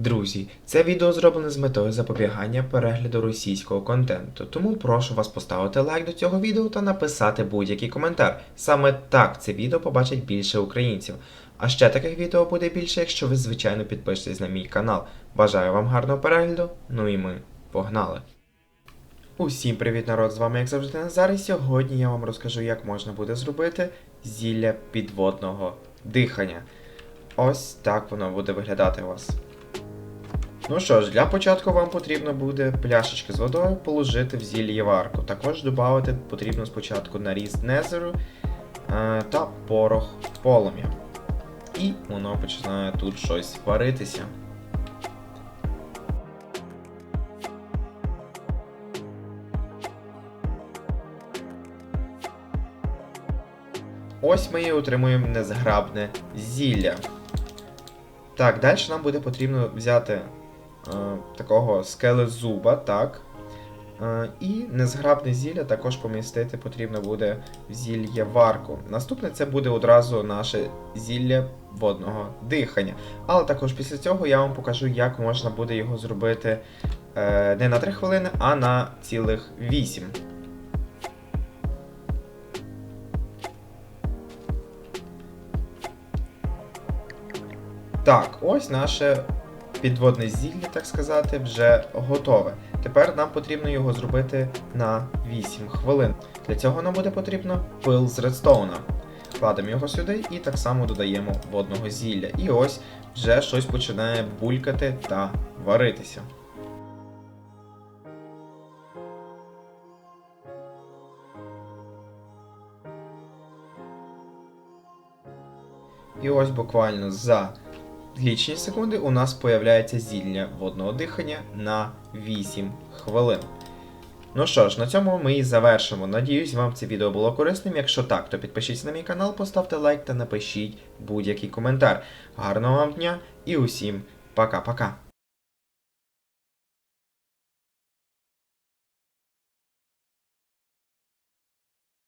Друзі, це відео зроблене з метою запобігання перегляду російського контенту, тому прошу вас поставити лайк до цього відео та написати будь-який коментар. Саме так це відео побачить більше українців. А ще таких відео буде більше, якщо ви звичайно підпишетесь на мій канал. Бажаю вам гарного перегляду. Ну і ми погнали! Усім привіт, народ! З вами, як завжди, Назар, і сьогодні я вам розкажу, як можна буде зробити зілля підводного дихання. Ось так воно буде виглядати у вас. Ну що ж, для початку вам потрібно буде пляшечки з водою положити в зіллєварку. Також додати потрібно спочатку наріз незеру е, та порох полум'я. І воно починає тут щось варитися. Ось ми і отримуємо незграбне зілля. Так, далі нам буде потрібно взяти такого скелезуба, так. Е, і незграбне зілля також помістити потрібно буде в зілля варку. Наступне це буде одразу наше зілля водного дихання. Але також після цього я вам покажу, як можна буде його зробити е, не на 3 хвилини, а на цілих 8. Так, ось наше підводне зілля, так сказати, вже готове. Тепер нам потрібно його зробити на 8 хвилин. Для цього нам буде потрібно пил з редстоуна. Кладемо його сюди і так само додаємо водного зілля. І ось вже щось починає булькати та варитися. І ось буквально за лічні секунди у нас появляється зілля водного дихання на 8 хвилин. Ну що ж, на цьому ми і завершимо. Надіюсь, вам це відео було корисним. Якщо так, то підпишіться на мій канал, поставте лайк та напишіть будь-який коментар. Гарного вам дня і усім пока-пока.